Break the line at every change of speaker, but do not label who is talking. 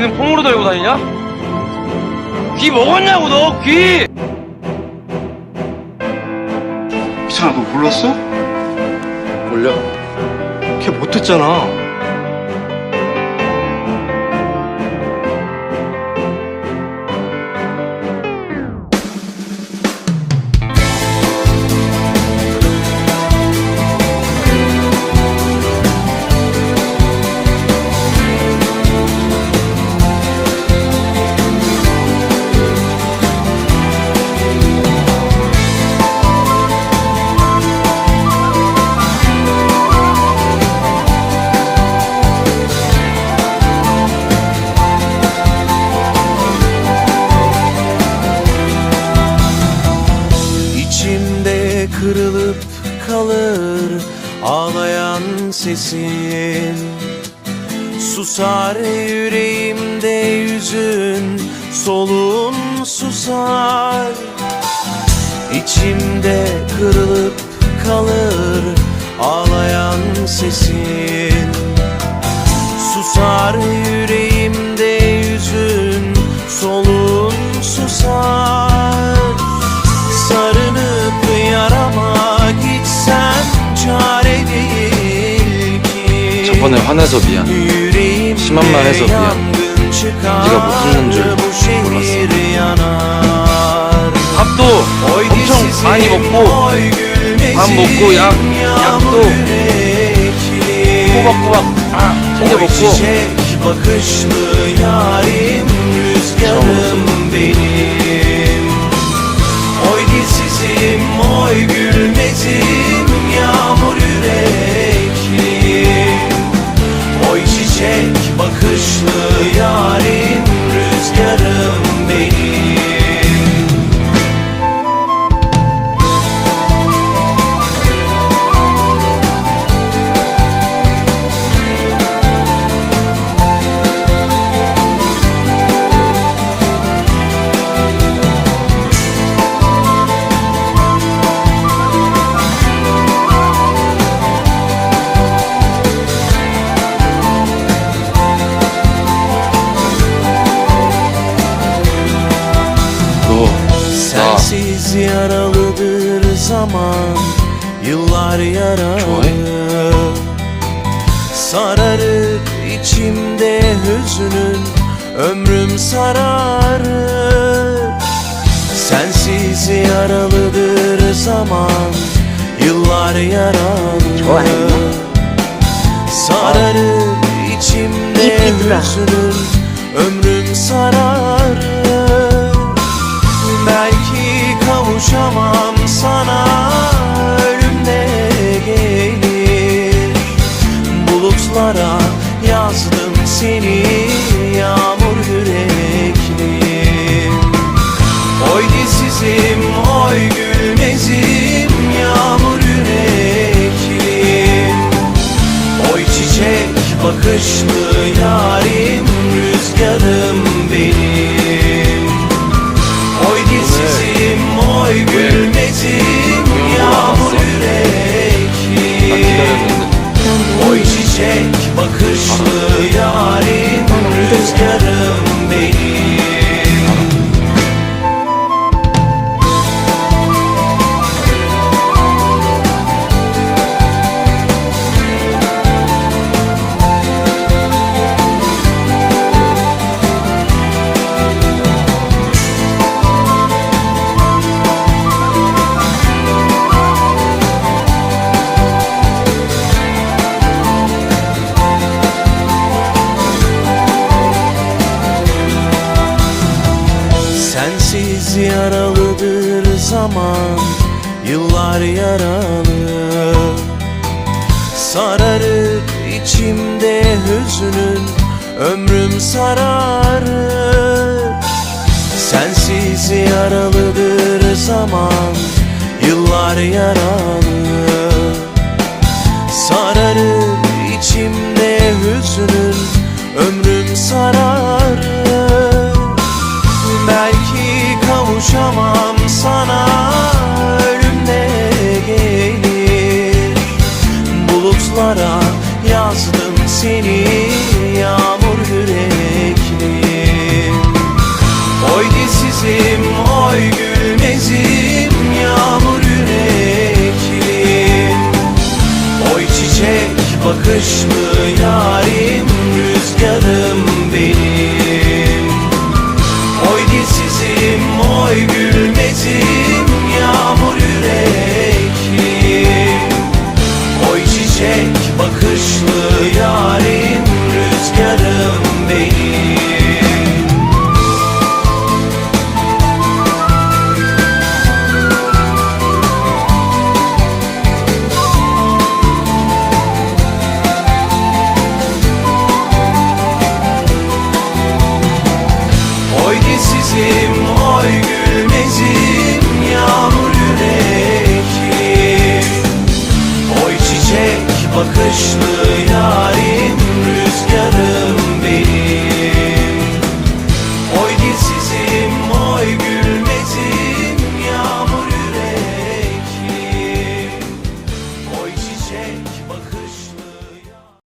귀는 폼으로 달고 다니냐? 귀 먹었냐고 너 귀!
희찬아 너 몰랐어?
몰려 걔 못했잖아
kırılıp kalır ağlayan sesin. Susar yüreğimde yüzün soluğun susar. İçimde kırılıp kalır ağlayan sesin. Susar yüreğimde
번에 화내서 미안 심한 말 해서 미안. 네가 못 듣는 줄
yanar
밥도 엄청 많이 먹고 밥 먹고 약, 약도. 꼬박꼬박 아, 챙겨 먹고
rüzgarım Sensiz yaralıdır zaman Yıllar yaralı. Sararır içimde hüznün Ömrüm sararır Sensiz yaralıdır zaman Yıllar yaralı. Sararır içimde hüznün Ömrüm sararır seni Yağmur yürekli. Oy dilsizim, oy gülmezim Yağmur yürekli. Oy çiçek bakışlı yarim Rüzgarım Sensiz yaralıdır zaman Yıllar yaralı. Sararır içimde hüznün Ömrüm sararır Sensiz yaralıdır zaman Yıllar yaralı çiçek bakışlı yarim Rüzgarım